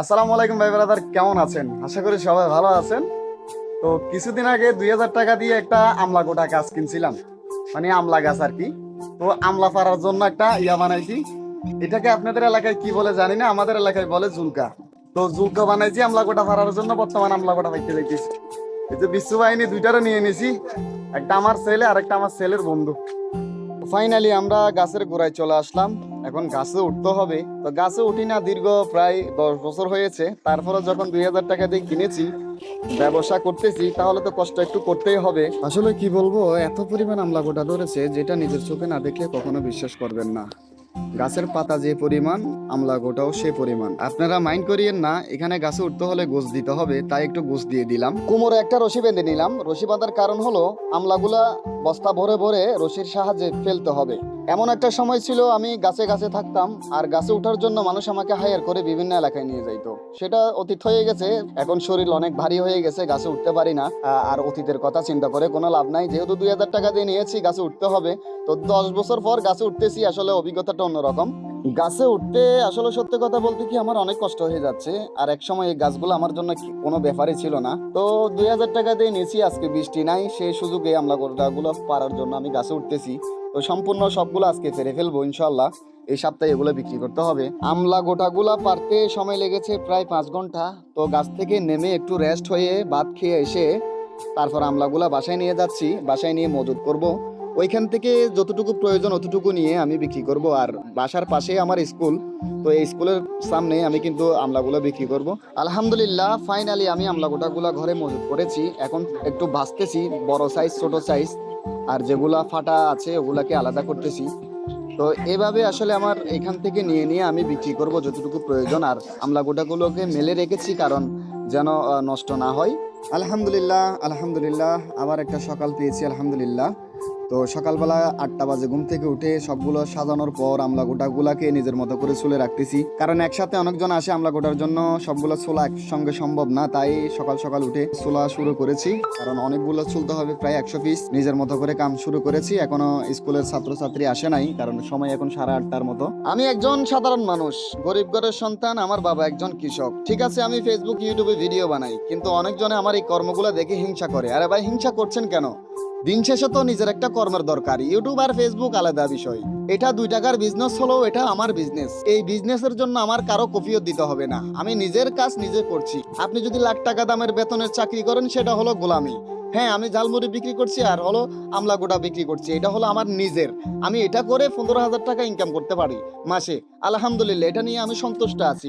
আসসালামু আলাইকুম ভাই ব্রাদার, কেমন আছেন? আশা করি সবাই ভালো আছেন। তো কিছুদিন আগে দুই হাজার টাকা দিয়ে একটা আমলা গোটা গাছ কিনছিলাম। মানে আমলা গাছ আর কি। তো আমলা পাড়ার জন্য একটা ইয়া বানাইছি। এটাকে আপনাদের এলাকায় কি বলে জানি না, আমাদের এলাকায় বলে জুলকা। তো জুলকা বানাইছি আমলা গোটা পাড়ার জন্য, বর্তমান আমলা গোটা পাইতে লেগেছি এই যে বিশ্ব বাহিনী দুইটারও নিয়ে নিয়েছি একটা আমার ছেলে আর একটা আমার ছেলের বন্ধু। ফাইনালি আমরা গাছের গোড়ায় চলে আসলাম। এখন গাছে উঠতে হবে। তো গাছে উঠি না, দীর্ঘ প্রায় দশ বছর হয়েছে। তারপরে যখন দুই হাজার টাকা দিয়ে কিনেছি, ব্যবসা করতেছি, তাহলে তো কষ্ট একটু করতেই হবে। আসলে কি বলব, এত পরিমাণ আমলা গোটা ধরেছে, যেটা নিজের চোখে না দেখলে কখনো বিশ্বাস করবেন না। গাছের পাতা যে পরিমাণ, আমলা গোটাও সে পরিমাণ। আপনারা মাইন্ড করিয়েন না, এখানে গাছে উঠতে হলে গোছ দিতে হবে, তাই একটু গোছ দিয়ে দিলাম। কোমরে একটা রশি বেঁধে নিলাম। রশি বাঁধার কারণ হলো, আমলাগুলা বস্তা ভরে ভরে রশির সাহায্যে ফেলতে হবে। এমন একটা সময় ছিল, আমি গাছে গাছে থাকতাম, আর গাছে ওঠার জন্য মানুষ আমাকে হায়ার করে বিভিন্ন এলাকায় নিয়ে যাইতো। সেটা অতীত হয়ে গেছে, এখন শরীর অনেক ভারী হয়ে গেছে, গাছে উঠতে পারি না আর অতীতের কথা চিন্তা করে কোনো লাভ নাই। যেহেতু দুই হাজার টাকা দিয়ে নিয়েছি, গাছে উঠতে হবে, তো দশ বছর পর গাছে উঠতেছি, আসলে অভিজ্ঞতাটা অন্যরকম। গাছে উঠতে আসলে সত্যি কথা বলতে কি আমার অনেক কষ্ট হয়ে যাচ্ছে। আর এক সময় এই গাছগুলো আমার জন্য কোনো ব্যাপারই ছিল না। তো দুই হাজার টাকা দিয়ে নিয়েছি, আজকে বৃষ্টি নাই। সেই সুযোগে আমলা গোটাগুলো পারার জন্য আমি গাছে উঠতেছি। তো সম্পূর্ণ সবগুলো আজকে ফেরে ফেলব ইনশাল্লাহ এই সপ্তাহে এগুলো বিক্রি করতে হবে। আমলা গোটাগুলা পারতে সময় লেগেছে প্রায় পাঁচ ঘণ্টা। তো গাছ থেকে নেমে একটু রেস্ট হয়ে ভাত খেয়ে এসে তারপর আমলাগুলা বাসায় নিয়ে যাচ্ছি। বাসায় নিয়ে মজুত করব। ওইখান থেকে যতটুকু প্রয়োজন অতটুকু নিয়ে আমি বিক্রি করব। আর বাসার পাশে আমার স্কুল, তো এই স্কুলের সামনে আমি কিন্তু আমলাগুলো বিক্রি করব। আলহামদুলিল্লাহ ফাইনালি আমি আমলা গোটাগুলা ঘরে মজুত করেছি। এখন একটু ভাজতেছি বড় সাইজ ছোট সাইজ আর যেগুলা ফাটা আছে ওগুলাকে আলাদা করতেছি। তো এভাবে আসলে আমার এখান থেকে নিয়ে নিয়ে আমি বিক্রি করব যতটুকু প্রয়োজন। আর আমলা গোটাগুলোকে মেলে রেখেছি কারণ যেন নষ্ট না হয়। আলহামদুলিল্লাহ আলহামদুলিল্লাহ, আবার একটা সকাল পেয়েছি, আলহামদুলিল্লাহ। তো সকালবেলা আটটা বাজে ঘুম থেকে উঠে সবগুলো সাজানোর পর আমলা গোটাগুলাকে নিজের মতো করে চুলে রাখতেছি। কারণ একসাথে অনেকজন আসে আমলা গোটার জন্য, সবগুলো ছোলা একসঙ্গে সম্ভব না, তাই সকাল সকাল উঠে ছোলা শুরু করেছি। কারণ অনেকগুলো চুলতে হবে প্রায় একশো পিস নিজের মতো করে কাম শুরু করেছি, এখনও স্কুলের ছাত্রছাত্রী আসে নাই, কারণ সময় এখন সাড়ে আটটার মতো। আমি একজন সাধারণ মানুষ, গরিব ঘরের সন্তান, আমার বাবা একজন কৃষক। ঠিক আছে, আমি ফেসবুক ইউটিউবে ভিডিও বানাই, কিন্তু অনেকজনে আমার এই কর্মগুলো দেখে হিংসা করে। আরে ভাই, হিংসা করছেন কেন? দিন শেষে তো নিজের একটা কর্মের দরকার। ইউটিউব আর ফেসবুক আলাদা বিষয়। এটা দুই টাকার বিজনেস হলেও এটা আমার বিজনেস এই বিজনেসের জন্য আমার কারও কফিও দিতে হবে না। আমি নিজের কাজ নিজে করছি। আপনি যদি লাখ টাকা দামের বেতনের চাকরি করেন, সেটা হলো গোলামি। হ্যাঁ আমি ঝালমুড়ি বিক্রি করছি আর হলো আমলা গোটা বিক্রি করছি। এটা হলো আমার নিজের। আমি এটা করে পনেরো হাজার টাকা ইনকাম করতে পারি মাসে। আলহামদুলিল্লাহ, এটা নিয়ে আমি সন্তুষ্ট আছি।